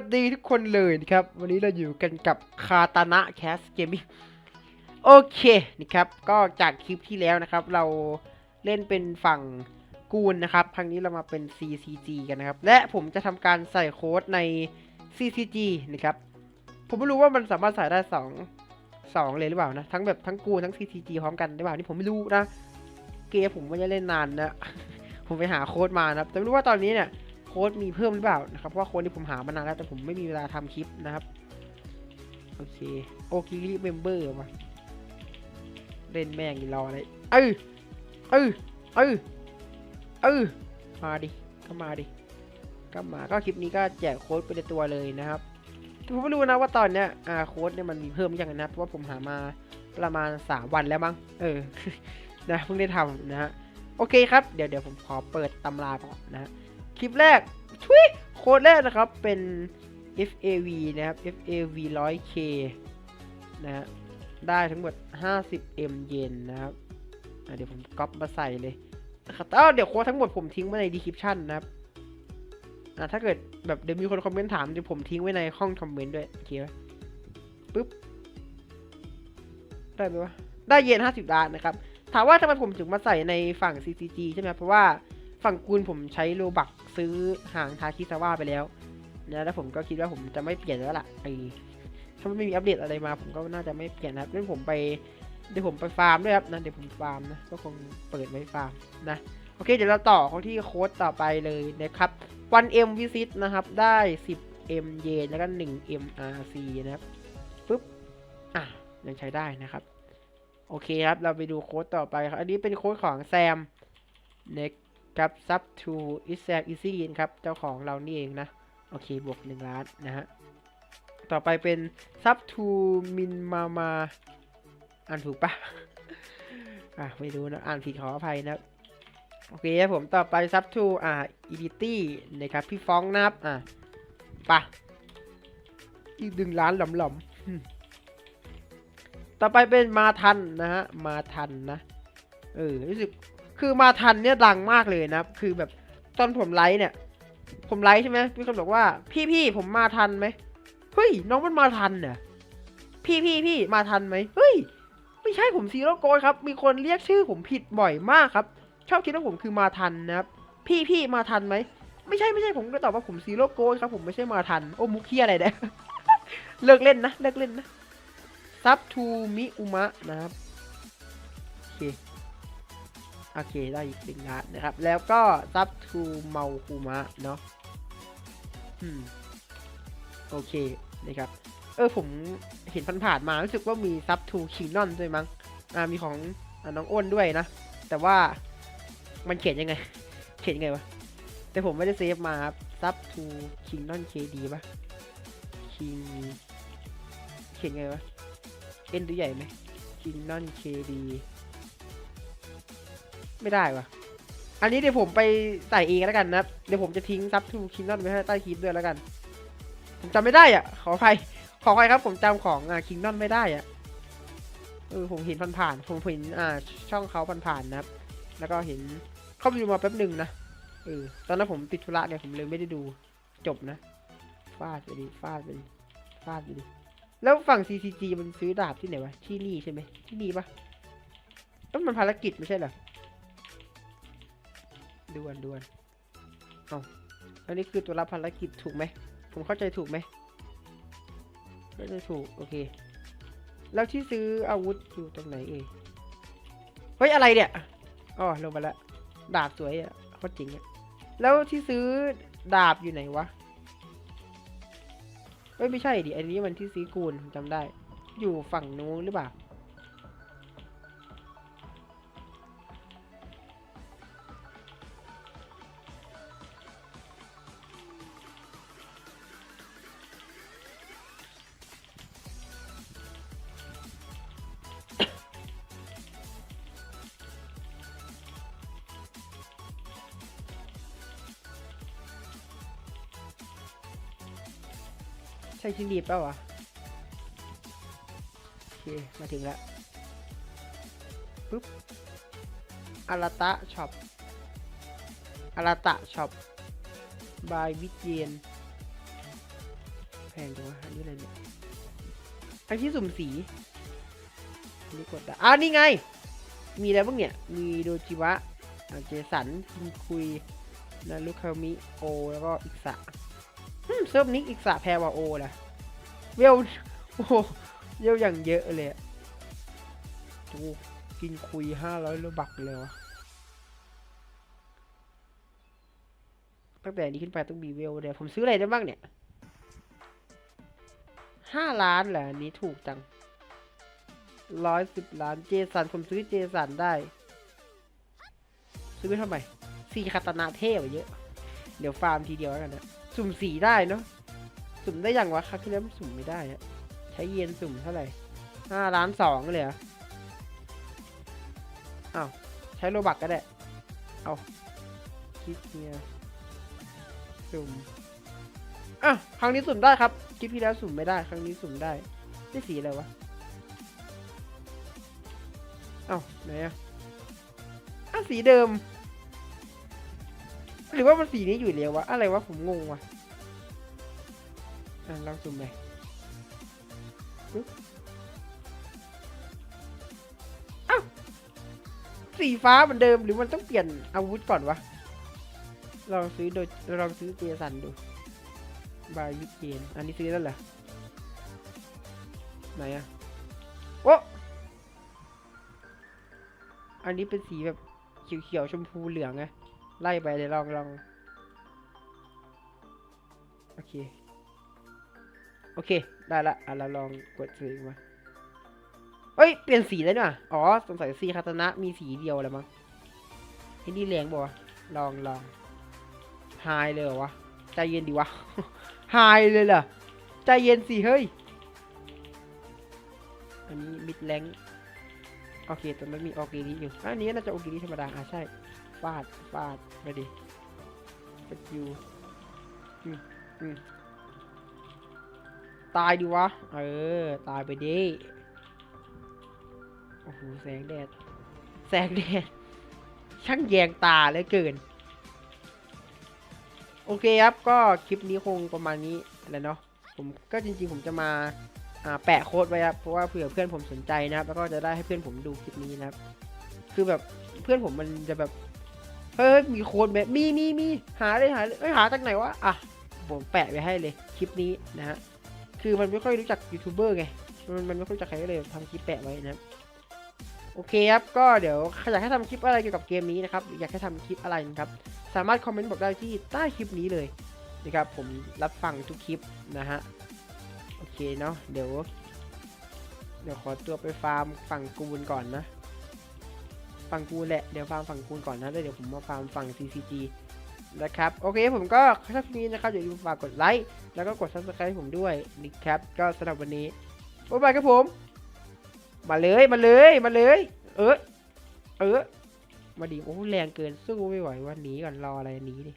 วัสดีทุกคนเลยนะครับ วันนี้เราอยู่กันกับคาตานะแคสเกมมิ่งโอเคนะครับ ก็จากคลิปที่แล้วนะครับ เราเล่นเป็นฝั่งกูนนะครับครั้งนี้เรามาเป็น CCG กันนะครับ และผมจะทำการใส่โค้ดใน CCG นะครับ ผมไม่รู้ว่ามันสามารถใส่ได้สองสองเลยหรือเปล่านะ ทั้งแบบทั้งกูนทั้ง CCG พร้อมกันหรือเปล่านี่ผมไม่รู้นะ เกมผมไม่ได้เล่นนานนะ ผมไปหาโค้ดมานะครับ แต่ไม่รู้ว่าตอนนี้เนี่ย ค้ดมีเพิ่มหรือเปล่านะครับเพราะว่าโค้ดที่ผมหามานานแล้วแต่ผมไม่มีเวลาทำคลิปนะครับ โอเคโอเคิริเมมเบอร์มาเล่นแม่งอีรอเลยเออเออเออเออมาดิก็มาดิก็มาก็คลิปนี้ก็แจกโค้ดไปในตัวเลยนะครับแต่ผมไม่รู้นะว่าตอนเนี้ยอ่าโค้ดเนี่ยมันมีเพิ่มหรือยังนะเพราะว่าผมหามาประมาณสามวันแล้วมั้งเออนะเพิ่งได้ทำนะฮะโอเคครับ เดี๋ยวเดี๋ยวผมขอเปิดตำราก่อนนะฮะ คลิปแรกทุยโค้ดแรกนะครับเป็น FAV นะครับ FAV 100K นะฮะได้ทั้งหมด 50M เยนนะครับเดี๋ยวผมก๊อปมาใส่เลยนะครับเดี๋ยวโค้ดทั้งหมดผมทิ้งไว้ใน description นะครับถ้าเกิดแบบเดี๋ยวมีคนคอมเมนต์ถามเดี๋ยวผมทิ้งไว้ในห้องคอมเมนต์ด้วยโอเคไหมปึ๊บ ได้ไหมวะ ได้เยน 50 ล้านนะครับ ถามว่าทำไมผมถึงมาใส่ในฝั่ง CCG ใช่ไหมเพราะว่า ฝั่งกูลผมใช้โลบักซื้อหางทาคิซาวะไปแล้วนะแล้วผมก็คิดว่าผมจะไม่เปลี่ยนแล้วล่ะไอถ้าไม่มีอัปเดตอะไรมา ผมก็น่าจะไม่เปลี่ยนนะครับงั้นผมไปเดี๋ยวผมไปฟาร์มด้วยครับนะเดี๋ยวผมฟาร์มนะก็คงเปิดไว้ฟาร์มนะโอเคเดี๋ยวเราต่อเขาที่โค้ดต่อไปเลยนะครับวัน M visit นะครับได้ 10 M เยนแล้วก็1 M RC นะครับปุ๊บอะยังใช้ได้นะครับ โอเคครับ เราไปดูโค้ดต่อไปครับ อันนี้เป็นโค้ดของแซม next ครับ sub to is sam easy ครับ เจ้าของเรานี่เองนะ โอเค บวก 1 ล้านนะฮะ ต่อไปเป็น sub to min mama อ่านถูกปะอะ ไม่รู้นะ อ่านผิดขออภัยนะโอเคครับผมต่อไป sub to อ่า edity นะครับ พี่ฟ้องนะครับ อะปะอีกหนึ่งล้านหลอมๆอืมต่อไปเป็นมาทันนะฮะ มาทันนะ เออ รู้สึก คือมาทันเนี่ยดังมากเลยนะครับ คือแบบตอนผมไลฟ์เนี่ย ผมไลฟ์ใช่ไหมมีคนบอกว่า พี่พี่ผมมาทันไหมเฮ้ย น้องมันมาทันเนี่ยพี่พี่พี่มาทันไหมเฮ้ย ไม่ใช่ผมซีโร่โกยครับ มีคนเรียกชื่อผมผิดบ่อยมากครับ ชอบคิดว่าผมคือมาทันนะครับ พี่พี่มาทันไหมไม่ใช่ไม่ใช่ผมก็ตอบว่าผมซีโร่โกยครับ ผมไม่ใช่มาทัน โอ้มุกเคียอะไรเนี่ยเลิกเล่นนะเลิกเล่นนะซับทูมิอุมะนะครับ โอเคได้อีกหนึ่งล้านนะครับ แล้วก็ซับทูเมาคูมะเนาะอืมโอเคนะครับ เออผมเห็นผ่านๆมารู้สึกว่ามีซับทูคิงนอนด้วยมั้งอ่ามีของอน้องอ้นด้วยนะ แต่ว่ามันเขียนยังไง เขียนยังไงวะ แต่ผมไม่ได้เซฟมาครับซับทูคิงนอนเคดีปะคิงเขียนไงวะเอ็นดูใหญ่ไหมคิงนอนเคดี ไม่ได้วะอันนี้เดี๋ยวผมไปใส่เองแล้วกันนะเดี๋ยวผมจะทิ้งซับทูคิงนอนไว้ให้ใต้คลิปด้วยแล้วกัน ผมจำไม่ได้อะ ขออภัยขออภัยครับ ผมจำของอ่าคิงนอนไม่ได้อะเออผมเห็นผ่านๆผมเห็นอ่าช่องเขาผ่านๆนะครับ แล้วก็เห็นเข้าไปดูมาแป๊บหนึ่งนะเออตอนนั้นผมติดธุระเนี่ยผมเลยไม่ได้ดูจบนะฟาดไปดิฟาดไปดิฟาดไปดิแล้วฝั่ง CCG มันซื้อดาบที่ไหนวะที่นี่ใช่ไหมที่นี่ปะต้องมันภารกิจไม่ใช่เหรอ ด่วนด่วนเอาอันนี้คือตัวรับภารกิจถูกไหม ผมเข้าใจถูกไหมเข้าใจถูก โอเค แล้วที่ซื้ออาวุธอยู่ตรงไหนเอ่ย เฮ้ย อะไรเนี่ยอ๋อลงมาแล้วดาบสวยอะโคตรจริงอะ แล้วที่ซื้อดาบอยู่ไหนวะเอ้ยไม่ใช่ดิ อันนี้มันที่ซีกูลจำได้ อยู่ฝั่งนู้นหรือเปล่า ใช่ชิลีบเปล่าวะโอเค มาถึงแล้วปุ๊บอาราตะช็อปอาราตะช็อปบายวิเจียนงจังวะอันนี้อะไรเนี่ยอันที่สุ่มสีนนี้กดได้อ่านี่ไง มีอะไรบ้างเนี่ย มีโดจิวะเจสัน คินคุย นารุคามิ โอ แล้วก็อิกษะ เซิร์ฟนี้อิกษะแพรวาโอนะเวลโอ้โหเวลอย่างเยอะเลยอะโอ้กินคุยห้าร้อยโลบักเลยวะตั้งแต่นี้ขึ้นไปต้องมีเวลเดี๋ยวผมซื้ออะไรได้บ้างเนี่ยห้าล้านเหรออันนี้ถูกจังร้อยสิบล้านเจสันผมซื้อเจสันได้ ซื้อไปทำไมสีคาตนาเท่กว่าเยอะ เดี๋ยวฟาร์มทีเดียวแล้วกันนะ สุ่มสีได้เนาะสุ่มได้อยังวะครั้งที่แล้วสุ่มไม่ได้อะใช้เย็นสุ่มเท่าไหร่ห้าล้านสองเลยเหรออ้าวใช้โลบักก็ได้ เอาคลิปเนี่ยสุ่มอะครั้งนี้สุ่มได้ครับคลิปที่แล้วสุ่มไม่ได้ ครั้งนี้สุ่มได้ได้สีอะไรวะเอ้าไหนอะอะสีเดิม หรือว่ามันสีนี้อยู่แล้ววะ อะไรวะ ผมงงวะอะลองซูมไปอ้าวสีฟ้าเหมือนเดิมหรือมันต้องเปลี่ยนอาวุธก่อนวะ ลองซื้อโดยลองซื้อเจสันดู บายวิเกนอันนี้ซื้อแล้วเหรอ ไหนอะโอ้อันนี้เป็นสีแบบเขียวๆชมพูเหลืองไง ไล่ไปเดี๋ยวลองลองโอเค โอเค ได้ละอะเราลองกดซื้อมาเอ้ย เปลี่ยนสีแล้วนี่หว่าอ๋อ สงสัยสีคาตานะมีสีเดียวแหละมั้งไอ้นี่แรงบ่ลองลองไฮเลยเหรอวะ ใจเย็นดิวะไฮเลยเหรอ ใจเย็นสิ เฮ้ย อันนี้มิดแรงโอเคแต่มันมีออกิริอยู่อันนี้น่าจะออกิริธรรมดา อะใช่ ฟาดฟาดไปดิสกิลอืมอืมตายดิวะ เออ ตายไปดิ โอ้โห แสงแดด แสงแดด ช่างแยงตาเหลือเกิน โอเคครับ ก็คลิปนี้คงประมาณนี้แหละเนาะ ผมก็จริงๆ ผมจะมาอ่าแปะโค้ดไว้ครับ เพราะว่าเผื่อเพื่อนผมสนใจนะครับ แล้วก็จะได้ให้เพื่อนผมดูคลิปนี้นะครับ คือแบบเพื่อนผมมันจะแบบ เฮ้ยมีโค้ดไหมมีมีมีหาเลยหาเลยเอ้ยหาจากไหนวะอะผมแปะไว้ให้เลยคลิปนี้นะฮะคือมันไม่ค่อยรู้จักยูทูบเบอร์ไงมันมันไม่ค่อยรู้จักใครก็เลยทำคลิปแปะไว้นะโอเคครับก็เดี๋ยวใครอยากให้ทำคลิปอะไรเกี่ยวกับเกมนี้นะครับออยากให้ทำคลิปอะไรนะครับสามารถคอมเมนต์บอกได้ที่ใต้คลิปนี้เลยนะครับผมรับฟังทุกคลิปนะฮะโอเคเนาะเดี๋ยว เดี๋ยวขอตัวไปฟาร์มฝั่งกูนก่อนนะ ฝั่งกูแหละ เดี๋ยวฟาร์มฝั่งกูนก่อนนะแล้วเดี๋ยวผมมาฟาร์มฝั่ง CCG นะครับ โอเคผมก็ชอบคลิปนี้นะครับอย่าลืมฝากกดไลค์แล้วก็กด subscribe ให้ผมด้วยนะครับก็สำหรับวันนี้บ๊ายบายครับผม มาเลยมาเลยมาเลย เออเออมาดีโอ้แรงเกินสู้ไม่ไหววันนี้ก่อนรออะไรหนี้ดิ